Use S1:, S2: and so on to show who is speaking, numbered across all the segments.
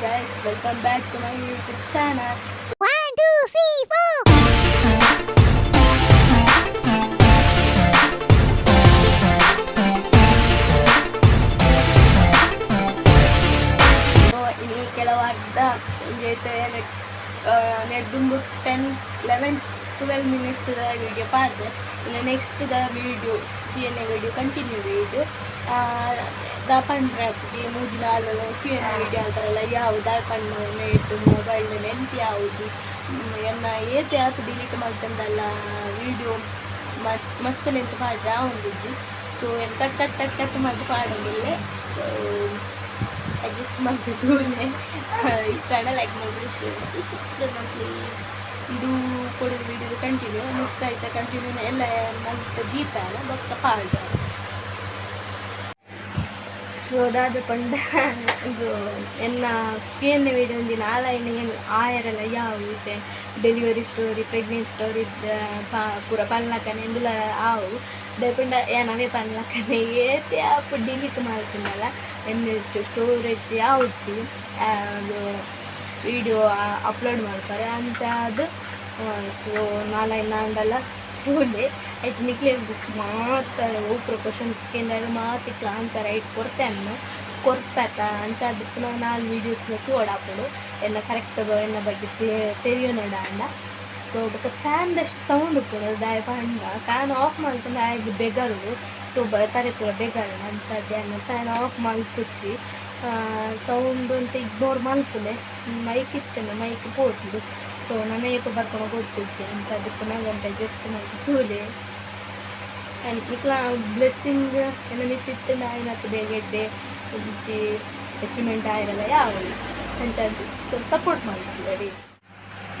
S1: guys, welcome back to my YouTube channel.
S2: One, two, three, four.
S1: So ಇಲ್ಲಿ ಕೆಲವು ಅರ್ಧ ಹಿಂಗೈತೆ ನೆಡ್ದುಂಬು ten eleven twelve minutes video ಪಾಡ್ದೆ ಇನ್ನು next the video P N A video continue video ದಾಪಂಡ್ರೆ ಮೂಜಿ N A video ಅಂತಾರಲ್ಲ ಯಾವು ದಾಪಣ್ಣ ಇಟ್ಟು mobile ನೆನ್ಪು ಯಾವುದು? ಎನ್ನ ಏತೆ ಆತು ಡಿಲೀಟ್ ಮಾಡ್ತಂದಲ್ಲ ವಿಡಿಯೋ ಮಸ್ತ್ ನೆನ್ಪು ಪಾಡ್ರೆ ಒಂದಿದ್ದು? ಸೊ ಏನು ಕಟ್ ಕಟ್ ಕಟ್ ಕಟ್ ಮಾಡಿ ಪಾಡೋದಿಲ್ಲ ಅಡ್ಜಸ್ಟ್ ಮಾಡ್ತಿದ್ದೂನೆ ಇಷ್ಟ ಅಣ್ಣ ಲೈಕ್ ಮಾಡಿಬಿಡಿ ಶೇರ್ ಮಾಡಿ ಸಬ್ಸ್ಕ್ರೈಬ್ ಮಾಡಿ ಇದು ಕೊಡೋದು ವಿಡಿಯೋ ಕಂಟಿನ್ಯೂ ನೆಕ್ಸ್ಟ್ ಆಯ್ತಾ ಕಂಟಿನ್ಯೂ ಎಲ್ಲ ಮಂತ್ ದೀಪ ಅಲ್ಲ ಬಟ್ ಪಾಲ್ಡ ಇದು ಎಲ್ಲ ಪಿ ವೀಡಿಯೋ ವಿಡಿಯೋ ಆ ಲೈನ್ ಏನು ಆಯರೆಲ್ಲ, ಯಾವ ಡೆಲಿವರಿ ಸ್ಟೋರಿ ಪ್ರೆಗ್ನೆಂಟ್ ಸ್ಟೋರಿ ಪೂರ ಪಲ್ನಕನೆ ಇಂದುಲ ಆವು? ದಯಪಂಡ ಏನವೇ ಪಲ್ನಕನೆ, ಏತೆ ಆಪ್ ಡಿಲೀಟ್ ಮಾಡ್ತೀನಲ್ಲ? ಎನ್ನಿಟ್ಟು ಸ್ಟೋರೇಜ್ ಯಾವ್ದು ಅದು ವಿಡಿಯೋ ಅಪ್ಲೋಡ್ ಮಾಡ್ತಾರೆ. ಅಂತ ಅದು ಸೊ ನಾಳೆ ನಾಂಡಲ್ಲ ಫುಲ್ಲೆ ಆಯ್ತು ನಿಕ್ಲೆ ಬುಕ್ ಮಾಡ್ತಾರೆ ಒಬ್ಬರು ಕ್ವಶನ್ ಮಾತಿಕ್ಲಾ ಅಂತ ರೈಟ್ ಕೊರತೆ ಕೊರ್ಪತ ಕೊಡ್ತಾತ ಅಂತ ಅದಕ್ಕೆ ನಾವು ನಾಲ್ ವೀಡಿಯೋಸ್ನ ಓಡಾಕೊಂಡು ಎಲ್ಲ ಕರೆಕ್ಟ್ ಎನ್ನ ಬಗ್ಗೆ ತೆರಿಯೋನಡ ಅಂಡ ಸೊ ಬಟ್ ಫ್ಯಾನ್ದಷ್ಟು ಸೌಂಡ್ ಕೂಡ ದಾಯ ಪಂಡ ಫ್ಯಾನ್ ಆಫ್ ಮಾಡ್ಕೊಂಡು ಆಯ್ದು ಬೆಗರು ಸೊ ಬರ್ತಾರೆ ಪೂರ ಬೇಗರು ಅನ್ಸದ್ದೆ ಫ್ಯಾನ್ ಆಫ್ ಮಲ್ಪುಚ್ಚಿ ಸೌಂಡ್ ಅಂತ ಇಗ್ನೋರ್ ಮಾಡ್ಕೊಂಡೆ ಮೈಕ್ ಇತ್ತೇನೆ ಮೈಕ್ ಪೋಟ್ಲು ಸೊ ನನಗೆ ಬರ್ಕೊಂಡು ಗೊತ್ತಿತ್ತು. ಅಂತ ಅದಕ್ಕೆ ನಂಗಂತ ಜಸ್ಟ್ ಮಾಡಿ ತೂಲೆ. ಇಕ್ಲ ಬ್ಲೆಸ್ಸಿಂಗ್ ಎಲ್ಲ ನಿಂತಿತ್ತು. ನಾಯಿನತ್ತು ಬೇಗ ಎಡ್ಡೆ ಒಂಚಿ ಅಚೀವ್ಮೆಂಟ್ ಆಗಿರಲ್ಲ ಯಾವುದು ಅಂತ ಸ್ವಲ್ಪ ಸಪೋರ್ಟ್ ಮಾಡ್ತಿದ್ದೆ ರೀ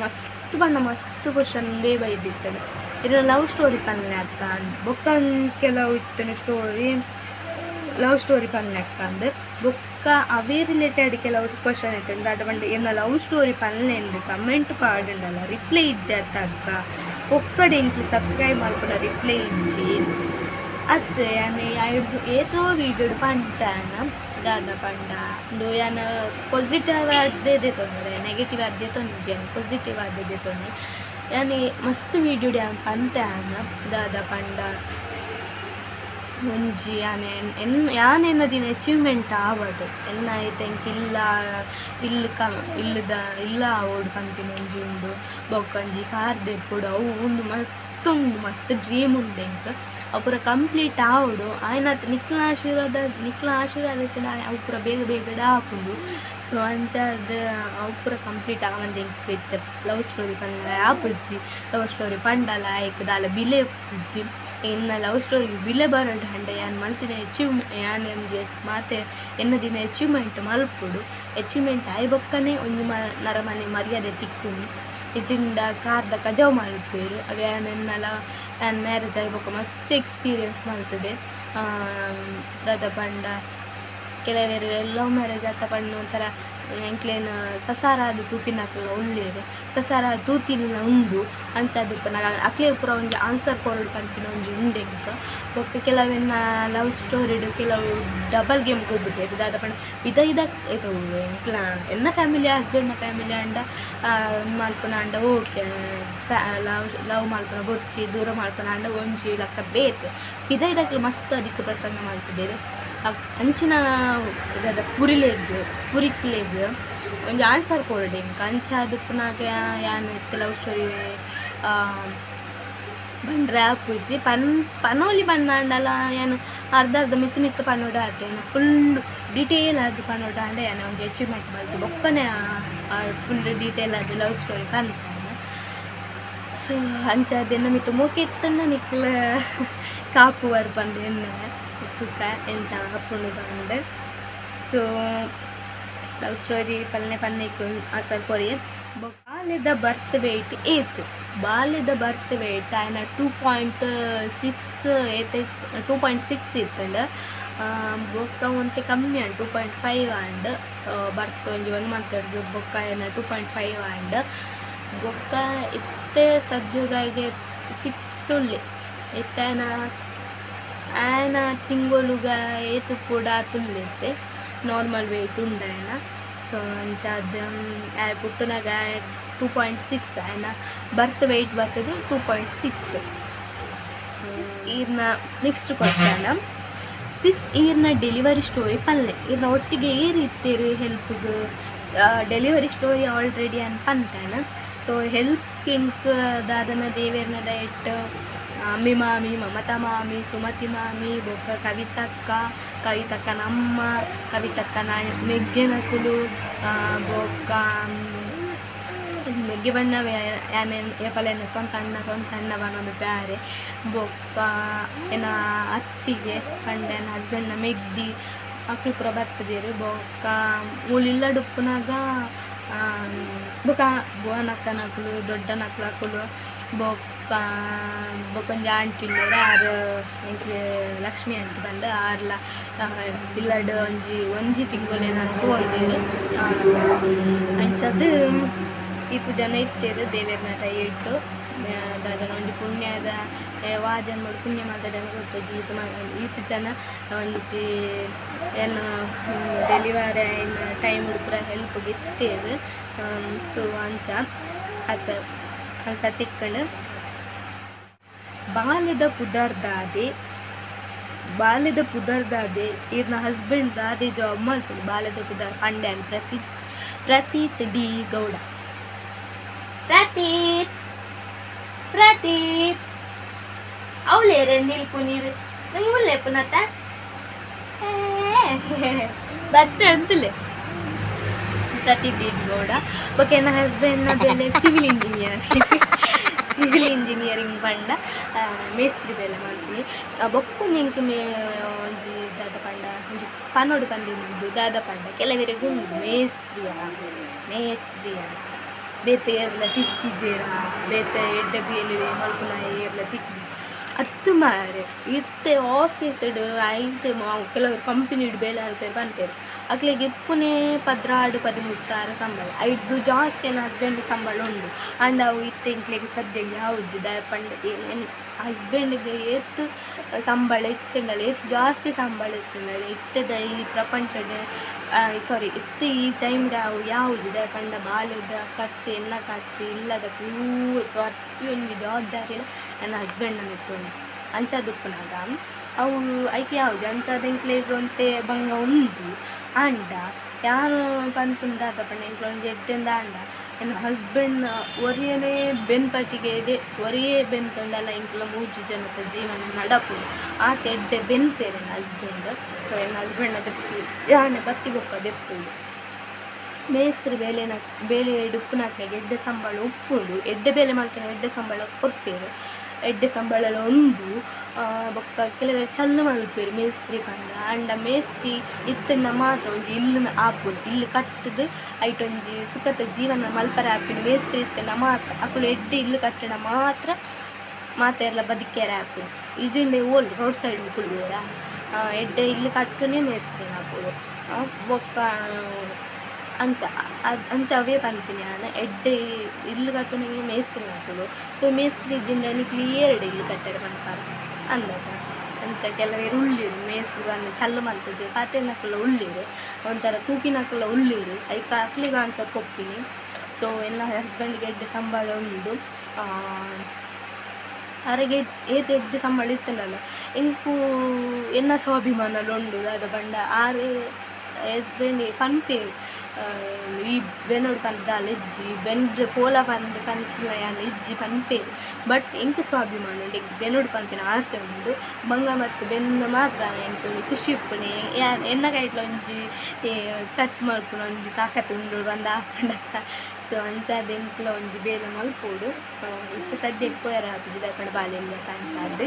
S1: ಮಸ್ತ್ ಬಣ್ಣ ಮಸ್ತ್ ಕ್ವಶನ್ ಬೇ ಬೈದಿತ್ತನೆ ಇದು ಲವ್ ಸ್ಟೋರಿ ಪನ್ನೆ ಅಕ್ಕ ಬೊಕ್ಕ ಕೆಲವು ಇತ್ತನೆ ಸ್ಟೋರಿ ಲವ್ ಸ್ಟೋರಿ ಪನ್ನೆ ಅಕ್ಕ ಅಂದ್ರೆ ಬೊಕ್ಕ ಅವೇ ರಿಲೇಟೆಡ್ ಕೆಲವು ಕ್ವಶನ್ ಇತ್ತು ದಾಟ ಬಂಡೆ ಏನ ಲವ್ ಸ್ಟೋರಿ ಪನ್ನೆ ಎಂದು ಕಮೆಂಟ್ ಪಾಡುಂಡಲ್ಲ ರಿಪ್ಲೈ ಇಜ್ಜತ್ತ ಅಕ್ಕ ಒಕ್ಕಡೆ ಇಂಕ್ಲಿ ಸಬ್ಸ್ಕ್ರೈಬ್ ಮಾಡ್ಕೊಂಡ ರಿಪ್ಲೈ ಇಜ್ಜಿ ಅತ್ತೆ ಯಾನೆ ಏತೋ ವೀಡಿಯೋ ಪಂಟಾನ ದಾದ ಪಂಡ ಇಂದು ಯಾನ ಪಾಸಿಟಿವ್ ಅದೇ ತೊಂದರೆ ನೆಗೆಟಿವ್ ಅದೇ ತೊಂದರೆ ಪಾಸಿಟಿವ್ ಅದೇ ತೊಂದರೆ ಯಾನಿ ಮಸ್ತ್ ವೀಡಿಯೋ ಡ್ಯಾನ್ ಪಂತಾನ ದಾದ ಪಂಡ ಒಂಜಿ ಆನೆ, ಎನ್ ಯಾನೆನ್ನ ದಿನ ಅಚೀವ್ಮೆಂಟ್ ಆವಡು ಎನ್ನ ಐತೆಂಕ್ ಇಲ್ಲ ಇಲ್ಲ ಕ, ಇಲ್ಲದ, ಇಲ್ಲ ಓಡ್ ಕಂತಿ ಒಂಜಿ ಉಂಡು. ಬೊಕ್ಕಂಜಿ ಕಾರ್ ದೆಪ್ಪುಡು, ಅವು ಉಂಡು, ಮಸ್ತ್ ಉಂಡು, ಮಸ್ತ್ ಡ್ರೀಮ್ ಉಂಡು ಎಂಕ್ ಅವು ಕಂಪ್ಲೀಟ್ ಆವಡು ಆಯ್ನ ನಿಕ್ಲ ಆಶೀರ್ವಾದ ನಿಕ್ಲ ಆಶೀರ್ವಾದ ಅವು ಪೂರ ಬೇಗ ಬೇಗ ಆಪುಂಡು ಸೊ ಅಂತ ಅದು ಅವು ಪೂರ ಕಂಪ್ಲೀಟ್ ಆಗಂದು ಎಂಕ್ ಲವ್ ಸ್ಟೋರಿ ಪಂಡ ಆಪುಜ್ಜಿ ಲವ್ ಸ್ಟೋರಿ ಪಂಡಲ ಆಯ್ಕೆ ದಾಲ ಬಿಲೆ ಪುಜ್ಜಿ. ಇನ್ನು ಲವ್ ಸ್ಟೋರಿ ಬಿಲೆ ഞാൻ ಹಂಡೆ, ಯಾನ್ ಮಲ್ತಿನ ಅಚೀವ್ಮೆಂಟ್ ಯಾನ್ ಎಂಜೆ ಮಾತೆ ಎನ್ನ ದಿನ ಅಚೀವ್ಮೆಂಟ್ ಮಲ್ಪುಡು. ಅಚೀವ್ಮೆಂಟ್ ಆಯ್ ಬೊಕ್ಕನೆ ಒಂಜಿ ಮ, ನರಮನೆ ಮರ್ಯಾದೆ ತಿಕ್ಕುನಿ ಇಜಿಂಡ ಕಾರ್ದ ಕಜಾವ್ ಮಲ್ಪೇರು ಅವು ಎನ್ನಲ, ಯಾನ್ ಮ್ಯಾರೇಜ್ ಆಯ್ಬೇಕು ಮಸ್ತ್ ಎಕ್ಸ್ಪೀರಿಯನ್ಸ್ ಮಾಡ್ತದೆ ದಾದ ಪಂಡ ಕೆಲವೇರೆ ಲವ್ ಮ್ಯಾರೇಜ್ ಆತ ಪಂಡ ಒಂಥರ ಎಂಕ್ಲೇನು ಸಸಾರ ಅದು ತೂಪಿನಕ್ಲ ಒಳ್ಳೆಯದು. ಸಸಾರ ತೂತಿನ ಉಂಡು, ಅಂಚಾದು ಪುನ ಅಕ್ಲೆ ಪುರ ಒಂಜಿ ಆನ್ಸರ್ ಕೊರಡು ಪಂಪಿನ ಒಂಜಿ ಉಂಡೆ ಎಂಕ ಬೊಕ್ಕ ಕೆಲವೆನ್ನ ಲವ್ ಸ್ಟೋರಿಡ್ ಕೆಲವು ಡಬಲ್ ಗೇಮ್ ಕೊಡ್ಬಿಟ್ಟು ದಾದ ಪಂಡ ಇದ ಇದ ಇದು ಎಂಕ್ಲ ಎನ್ನ ಫ್ಯಾಮಿಲಿ ಹಸ್ಬೆಂಡ್ನ ಫ್ಯಾಮಿಲಿ ಅಂಡ ಮಲ್ಪುನ ಅಂಡ ಓಕೆ ಲವ್ ಲವ್ ಮಲ್ಪುನ ಬೊಚ್ಚಿ ದೂರ ಮಲ್ಪುನ ಅಂಡ ಒಂಜಿ ಲಕ್ಕ ಬೇತ್ ಇದ ಇದಕ್ಕೆ ಮಸ್ತ್ ಅದಕ್ಕೆ ಪ್ರಸಂಗ ಮಾಡ್ತಿದ್ದೇವೆ. ಅಂಚಿನ ಇದಾದ ಪುರಿಲೇದು ಪುರಿಕ್ಲೆಗ್ ಒಂಜಿ ಆನ್ಸರ್ ಕೊಡಿ ಅಂಚ ಅದು ಪುನಃ ಯಾನ್ ಲವ್ ಸ್ಟೋರಿ ಬಂಡ್ರೆ ಆಪುಜಿ ಪನ್, ಪನೋಲಿ ಪನ್ನಾಂಡಲ ಏನು ಅರ್ಧ ಅರ್ಧ ಮಿತ್ತು ಮಿತ್ತು ಪನ್ನೋಡ ಆತೇನು ಫುಲ್ ಡಿಟೇಲ್ ಆಗಿ ಪನ್ನೋಡ ಅಂದರೆ ಏನು ಒಂದು ಅಚೀವ್ಮೆಂಟ್ ಬಂತು. ಬೊಕ್ಕನೆ ಫುಲ್ ಡೀಟೇಲ್ ಆದ ಲವ್ ಸ್ಟೋರಿ ಪನ್ಪಾನ ಸೊ ಅಂಚ ಅದೇನು ಮಿತ್ತು ಮೂಕಿತ್ತನ್ನ ನಿಕ್ಲ. ಬಂದು ಎಣ್ಣೆ ತುಕ್ಕ ಎಂಚ ಹಾಕೊಂಡು ಬಂದೆ. ಸೊ ಲವ್ ಸ್ಟೋರಿ ಪಲ್ಲೆ ಪನ್ನೆಕ್ ಆತರ ಕೊರಿ ಬಾಲ್ಯದ ಬರ್ತ್ ವೇಟ್ ಏತ್? ಬಾಲ್ಯದ ಬರ್ತ್ ವೇಟ್ ಆಯ್ನ ಟೂ ಪಾಯಿಂಟ್ ಸಿಕ್ಸ್ ಏತ್ ಟೂ ಪಾಯಿಂಟ್ ಸಿಕ್ಸ್ ಇತ್ತಂಡ. ಬೊಕ್ಕ ಒಂತೆ ಕಮ್ಮಿ and two point five and birth ಒಂಜಿ ಒನ್ ಮಂತ್ ಹಿಡ್ದು ಬೊಕ್ಕ ಏನ ಟೂ ಪಾಯಿಂಟ್ ಫೈವ್ ಆಂಡ್ ಬೊಕ್ಕ ಇತ್ತೆ ಸದ್ಯದಾಗೆ ಸಿಕ್ಸ್ ಉಳ್ಳಿ ಇತ್ತೇನ ಆಯನ ತಿಂಗಳುಗ ಏತು ಕೂಡ ತುಂಬಿರುತ್ತೆ. ನಾರ್ಮಲ್ ವೆಯ್ಟ್ ಉಂಡಾಯನ. ಸೊ ಅಂಚಾದ ಪುಟ್ಟನಾಗ ಟೂ ಪಾಯಿಂಟ್ ಸಿಕ್ಸ್ ಆಯ್ನ. ಬರ್ತ್ ವೇಟ್ ಬರ್ತದೆ ಟೂ ಪಾಯಿಂಟ್ ಸಿಕ್ಸ್ ಈರ್ನ ನೆಕ್ಸ್ಟ್ ಕ್ವಶನ್ ಸಿಸ್ ಈರ್ನ ಡೆಲಿವರಿ ಸ್ಟೋರಿ ಪಲ್ಲೆ. ಈರ್ನ ಒಟ್ಟಿಗೆ ಏರ್ ಇರ್ತೀರಿ ಹೆಲ್ಪ್ಗೆ ಡೆಲಿವರಿ ಸ್ಟೋರಿ ಆಲ್ರೆಡಿ ಅಂತ ಅಂತಾನ ಸೊ ಕಿಂಕ್ ದಾದನ ದೇವೇರ್ನ ಡಯಟ್ ಅಮ್ಮಿ ಮಾಮಿ ಮಮತಾ ಮಾಮಿ ಸುಮತಿ ಮಾಮಿ ಬೊಕ್ಕ ಕವಿತಕ್ಕ ಕವಿತಕ್ಕನ ಅಮ್ಮ ಕವಿತಕ್ಕನ ಮೆಗ್ಗೆನಕುಲು ಆ, ಬೊಕ್ಕ ಮೆಗ್ಗೆ ಬಣ್ಣ ಯಾನೆ ಏಪಲೆನ ಸ್ವಂತ ಅಣ್ಣ ಸ್ವಂತ ಅಣ್ಣ ಬನ್ನೊಂದು ಬ್ಯಾರೆ. ಬೊಕ್ಕ ಏನ ಅತ್ತಿಗೆ ಕಂಡ ಹಸ್ಬೆಂಡ್ನ ಮೆಗ್ದಿ ಮಕ್ಳು ಪುರ ಬರ್ತದೇರು ಬೊಕ್ಕ ಮೂಲಿಲ್ಲ ಡುಪ್ಪನಾಗ ಬೊಕ ಬೋನಕ್ಕ ನಕುಲು ದೊಡ್ಡ ನಕ್ಲು ಅಕುಲು ಬೊಕ್ಕ ಬೊಕೊಂಜಿ ಆಂಟಿ ಇಲ್ಲೆರ್ ಆರು ಎಂಕ್ಲೆ ಲಕ್ಷ್ಮಿ ಆಂಟಿ ಬಂದ ಆರ್ಲ ಇಲ್ಲಡ್ ಒಂಜಿ ಒಂಜಿ ತಿಂಗೊಲೆನಂತೂ ಒಂದೇರು ಅಂಚದು ಈ ಜನ ಇತ್ತೇರು ದೇವೇರ್ನ ಇಟ್ಟು ದಾದನ ಒಂಜಿ ಪುಣ್ಯದ ವಾಜನ್ ಮಾಡಿ ಪುಣ್ಯ ಮಾತಾಡ ಗೊತ್ತಜ್ಜಿ ಈತ ಈತ ಜನ ಒಂಜಿ, ಏನು, ಡೆಲಿವರಿ ಆಯ್ನ ಟೈಮ್ ಪೂರ ಹೆಲ್ಪ್ ಇತ್ತೇರು ಸೊ ಅಂಚ ಅತ್ತ ಸತ್ತಿಕ್ಕಂಡು ತಿಕ್ಕಂಡು ಬಾಲ್ಯದ ಪುದರ್ದಾದೆ ಬಾಲ್ಯದ ಪುದರ್ದಾದೆ ಇರ್ನ ಹಸ್ಬೆಂಡ್ ದಾದೆ ಜಾಬ್ ಮಾಡ್ತೀನಿ, ಬಾಲ್ಯದ ಪುದರ್ ಪಂಡೆ ಅಂತ ಪ್ರತಿ, ಪ್ರತೀತ್ ಡಿ ಗೌಡ. ಪ್ರತೀತ್ ಪ್ರತೀತ್, ಅವಳೇರೆ ನಿಲ್ಪು ನೀರು ನಂಗೆ ಮುಲ್ಲೆ ಪುನತ. ಬತ್ತೆ ಅಂತಲೇ. ಪ್ರತೀತ್ ಡಿ ಗೌಡ, ಓಕೆ, ನನ್ನ ಹಸ್ಬೆಂಡ್ನ ಬೆಲೆ ಸಿವಿಲ್ ಇಂಜಿನಿಯರ್ ಸಿವಿಲ್ ಇಂಜಿನಿಯರಿಂಗ್ ಪಂಡ ಮೇಸ್ತ್ರಿ ಬೇಲೆ ಆ, ಬೊಕ್ಕು ನಿಂಕ್ ಮೇ ಒಂಜಿ ದಾದ ಪಂಡ ಒಂಜಿ ಪನೋಡು ಕಂಡಿದ್ದು ದಾದ ಪಂಡ. ಕೆಲವರೆ ಗುಂಡು ಮೇಸ್ತ್ರಿಯ ಮೇಸ್ತ್ರಿಯ. ಬೇತೆ ಎಲ್ಲ ತಿಕ್ಕಿದ್ದೀರ ಬೇತೆ ಎಡ್ಡ ಬೇಲಿ ಮಲ್ಪುನ ಎಲ್ಲ ತಿಕ್ಕಿ. ಹತ್ತು ಮಾರೆ ಇತ್ತೆ ಆಫೀಸ್ಡ್ ಐತೆ ಕೆಲವರು ಕಂಪನಿಡ್ ಬೇಲೆ ಅಂತ ಬಂತೇವೆ ಅಕ್ಲೆಗೆ ಇಪ್ಪುನೆ ಪದ್ರಾಡು ಪದಿಮೂರು ಸಾವಿರ ಸಂಬಳ. ಐದು ಜಾಸ್ತಿ ಏನು ಹಸ್ಬೆಂಡ್ ಸಂಬಳ ಉಂಡು ಆಂಡ ಅವು ಇತ್ತೆ ಇಂಕ್ಲೆಗೆ ಸದ್ಯಗ್ ದ ಪಂಡ ಹಸ್ಬೆಂಡ್ಗೆ ಏತ್ ಸಂಬಳ ಇತ್ತೆಂಡಲ ಏತ್ ಜಾಸ್ತಿ ಸಂಬಳ ಇತ್ತಂಡಲ್ಲ ಇತ್ತದ ಈ ಪ್ರಪಂಚದ ಸಾರಿ ಇತ್ತು ಈ ಟೈಮ್ಗೆ ಅವು ಯಾವುದು ಪಂಡ ಬಾಲ್ಯದ ಖರ್ಚು ಎನ್ನ ಖರ್ಚು ಇಲ್ಲದ ಪೂರ ಪ್ರತಿಯೊಂದು ಜವಾಬ್ದಾರಿ ನನ್ನ ಹಸ್ಬೆಂಡ್ ಇತ್ತು ಉಪ್ಪುನಗ ಅವು ಐಕೆ ಯಾವುದು? ಅಂಚದಂಕ್ಲೆಗ್ ಒಂತೆ ಭಂಗ ಉಂಡು ಅಂಡ. ಯಾರು ಪನ್ಪುಂದಾದ ಪಂಡ ಎಂಕ್ಲ ಒಂಜಿ ಎಡ್ಡೆಂದ ಅಂಡ. ಎನ್ನ ಹಸ್ಬೆಂಡ್ ಒರಿಯನೇ ಬೆನ್ಪಟ್ಟಿಗೆ ಇದೆ. ಒರಿಯೇ ಬೆನ್ತಂಡಲ್ಲ ಇಂಕ್ಲ ಮೂಜಿ ಜನದ ಜೀವನ ನಡಪುಂಡು ಆತ ಎಡ್ಡೆ ಬೆನ್ಪೇರೆ ಎನ್ನ ಹಸ್ಬೆಂಡ್ ಸೊ ಎನ್ನ ಹಸ್ಬೆಂಡ್ ಅದಕ್ಕೆ ಯಾನೆ ಬತ್ತಿ ಬೊಕ್ಕ ದೆಪ್ಪುಂಡು ಮೇಸ್ತ್ರಿ ಬೇಲೆನ ಬೇಲೆ ಉಪ್ಪುನಾಕ್ಲೆಗೆ ಎಡ್ಡೆ ಸಂಬಳ ಉಪ್ಪುಂಡು. ಎಡ್ಡೆ ಬೇಲೆ ಮಲ್ತಿನ ಎಡ್ಡೆ ಸಂಬಳ ಕೊರ್ಪೇರು ಎಡ್ಡೆ ಸಂಬಳ ಉಂಡು ಬೊಕ್ಕ ಕೆಲವೆರ್ ಚಲ್ಲ ಮಲ್ಪುವೆರ್ ಮೇಸ್ತ್ರಿ ಪಂಡ ಆಂಡ ಮೇಸ್ತ್ರಿ ಇತ್ತನ್ನ ಮಾತ್ರ ಒಂಜಿ ಇಲ್ಲುನ ಆಪುಂಡು ಇಲ್ಲ್ ಕಟ್ಟುದು ಐಟೊಂಜಿ ಸುಖದ ಜೀವನ ಮಲ್ಪರ ಆಪಿನ ಮೇಸ್ತ್ರಿ ಇತ್ತನ ಮಾತ್ರ ಅಕುಲು ಎಡ್ಡೆ ಇಲ್ಲ್ ಕಟ್ಟಣ ಮಾತ್ರ ಮಾತ ಎಲ್ಲ ಬದುಕ್ಯಾರ ಆಪುಂಡು ಇಜಿಂಡೆ ಓಲ್ ರೋಡ್ ಸೈಡ್ ಕುಲ್ಬೇರ ಎಡ್ಡೆ ಇಲ್ಲ್ ಕಟ್ಟುನೇ ಮೇಸ್ತ್ರಿ ಆಪುಡು ಬೊಕ್ಕ ಅಂಚ, ಅದ್ ಅಂಚ ಅವೇ ಪನ್ಪಿನಿ ಎಡ್ಡೆ ಇಲ್ಲು ಕಟ್ಟುನಿಗೆ ಮೇಸ್ತ್ರಿ ಹಾಕೋದು ಸೊ ಮೇಸ್ತ್ರಿ ಇದ್ದಿಂದ ಕ್ಲಿಯರ್ಡ್ ಇಲ್ಲು ಕಟ್ಟರೆ ಪನ್ಪಾರ ಅಂದಾಗ ಅಂಚ ಕೆಲವೆರ್ ಉಳ್ಳಿರು, ಮೇಸ್ತ್ರಿ ಬಂದು ಚಲ್ಲು ಮಲ್ತದೆ ಪಾತೆನಕ್ಕಲ್ಲ ಉಳ್ಳಿರು, ಒಂಥರ ತೂಪಿನಕುಲ್ಲ ಉಳ್ಳಿರು ಐಕ ಅಕ್ಲಿಗೆ ಅಂತ ಕೊಪ್ಪಿನಿ ಸೊ ಎಲ್ಲ ಹಸ್ಬೆಂಡ್ಗೆ ಎಡ್ಡೆ ಸಂಬಳ ಉಂಡು. ಅರೆಗೆ ಏತ್ ಎಡ್ಡೆ ಸಂಬಳ ಇತ್ತನಲ್ಲ ಇಂಕು ಎನ್ನ ಸ್ವಾಭಿಮಾನಲು ಉಂಡು ದಾದ ಬಂಡ. ಆರೆ ಹಸ್ಬೆಂಡ್ ಪನ್ಪೇರು ಈ ಬೆನ್ನೋಡು ಪಂದಾಲ ಇಜ್ಜಿ ಬೆನ್ ಪೋಲ ಪಂದ್ ಪನ್ಪುಲ ಯಾನ ಇಜ್ಜಿ ಪನ್ಪೇರು ಬಟ್ ಎಂಕ್ ಸ್ವಾಭಿಮಾನ ಉಂಡು ಎಂಕ್ ಬೆನ್ನೋಡು ಪನ್ಪಿನ ಆಸೆ ಉಂಡು ಬಂಗ ಮತ್ತು ಬೆನ್ನ ಮಾತ್ರ ಎಂಕ್ ಖುಷಿ ಇಪ್ಪುನೆ ಎನ್ನ ಕೈಟ್ಲ ಒಂಜಿ ಟಚ್ ಮಲ್ಪುನ ಒಂಜಿ ತಾಕತ್ ಉಂಡು. ಬಂದ ಆಪಂಡತ್ತ ಸೊ ಅಂಚಾದ ಎಂಕ್ಲ ಒಂಜಿ ಬೇಲೆ ಮಲ್ಪೋಡು. ಇತ್ತು ಸದ್ಯಕ್ಕೆ ಪೋಯರ ಹಾಕಿದ್ದು ಬಾಲೆ ಬಾಲ್ಯ ಅಂಚಾದ್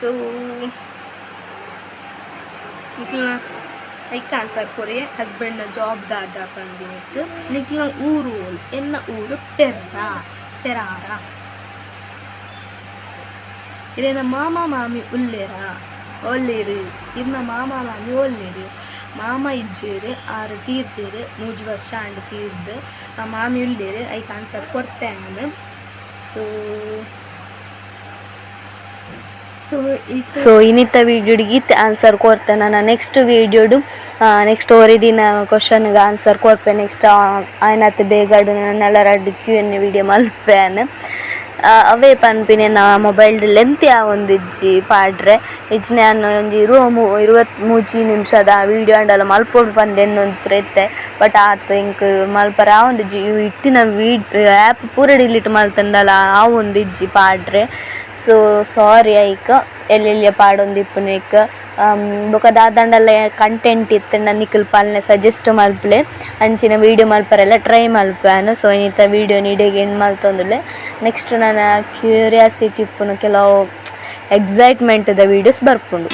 S1: ಸೊ ನಿಕ್ಲ ಐಕ ಆನ್ಸರ್ ಕೊರೆ ಹಸ್ಬೆಂಡ್ನ ಜಾಬ್ ದಾದ ಪಂದಿತ್ತು ನಿಕ್ಲ ಊರು ಎನ್ನ ಊರು ಟೆರ್ರ ಟೆರಾರ ಇದೇನ ಮಾಮ ಮಾಮಿ ಉಲ್ಲೇರ ಒಳ್ಳೇರು ಇನ್ನ ಮಾಮ ಮಾಮಿ ಒಳ್ಳೇರು ಮಾಮ ಇಜ್ಜೇರು ಆರು ತೀರ್ದೇರು ಮೂಜು ವರ್ಷ ತೀರ್ದು ಆ ಮಾಮಿ ಉಳ್ಳೇರು ಐಕ್ ಆನ್ಸರ್ ಕೊಡ್ತೇನೆ ಸೊ ಸೊ
S3: ಇನ್ನಿತ್ತ ವಿಡಿಯೋಡಿಗೆ ಆನ್ಸರ್ ಕೊಡ್ತೇನೆ ನಾನು ನೆಕ್ಸ್ಟ್ ವಿಡಿಯೋಡು
S1: ನೆಕ್ಸ್ಟ್ ಓರಿದಿನ ಕ್ವಶನ್ಗೆ ಆನ್ಸರ್ ಕೊಡ್ಪೆ ನೆಕ್ಸ್ಟ್ ಆಯ್ನತ್ತು ಬೇಗಡು ನನ್ನೆಲ್ಲ ರಡ್ಡು ಕ್ಯೂ ಎನ್ ವಿಡಿಯೋ ಮಲ್ಪೇನು ಅವೇ ಪನ್ಪಿನೇ, ನಾ ಮೊಬೈಲ್ ಲೆಂತ್ ಒಂದು ಇಜ್ಜಿ ಪಾಡ್ರೆ. ಇಜ್ಜಿ ನಾನು ಒಂದು ಇರುವ ಮೂ ಮೂಜಿ ನಿಮಿಷದ ವೀಡಿಯೋ ಅಂಡಲ್ಲ ಮಲ್ಪೊಂಡು ಪಂದೆ ಎನ್ನೊಂದು ಪ್ರೇತೆ ಬಟ್ ಆತ ಇಂಕ್ ಮಲ್ಪರ ಆ ಒಂದು ಇತ್ತಿನ ವೀಡ್ ಆ್ಯಪ್ ಪೂರ ಡಿಲೀಟ್ ಮಲ್ತಂದಲ್ಲ, ಆ ಒಂದು ಇಜ್ಜಿ ಪಾಡ್ರೆ. ಸೊ ಸಾರಿ ಐಕ ಎಲ್ಲೆಲ್ಲಿಯ ಪಾಡೊಂದಿಪ್ಪುನೇಕ ಬೊಕ ದಾದಂಡಲ್ಲ ಕಂಟೆಂಟ್ ಇತ್ತು. ನಿಕ್ಕಲ್ ಪಾಲ್ನೆ ಸಜೆಸ್ಟ್ ಮಲ್ಪಲೆ ಅಂಚಿನ ವೀಡಿಯೋ ಮಲ್ಪರೆಲ್ಲ ಟ್ರೈ ಮಲ್ಪಾನು ಸೊ ಇನ್ನಿತ ವೀಡಿಯೋ ನೀಡಿಗೆ ಎಂಡ್ ಮಲ್ತೊಂದುಲೆ ನೆಕ್ಸ್ಟ್ ನನ್ನ ಕ್ಯೂರಿಯಾಸಿಟಿ ಇಪ್ಪುನು ಕೆಲವು ಎಕ್ಸೈಟ್ಮೆಂಟ್ದ ವೀಡಿಯೋಸ್ ಬರ್ಪುಂಡು.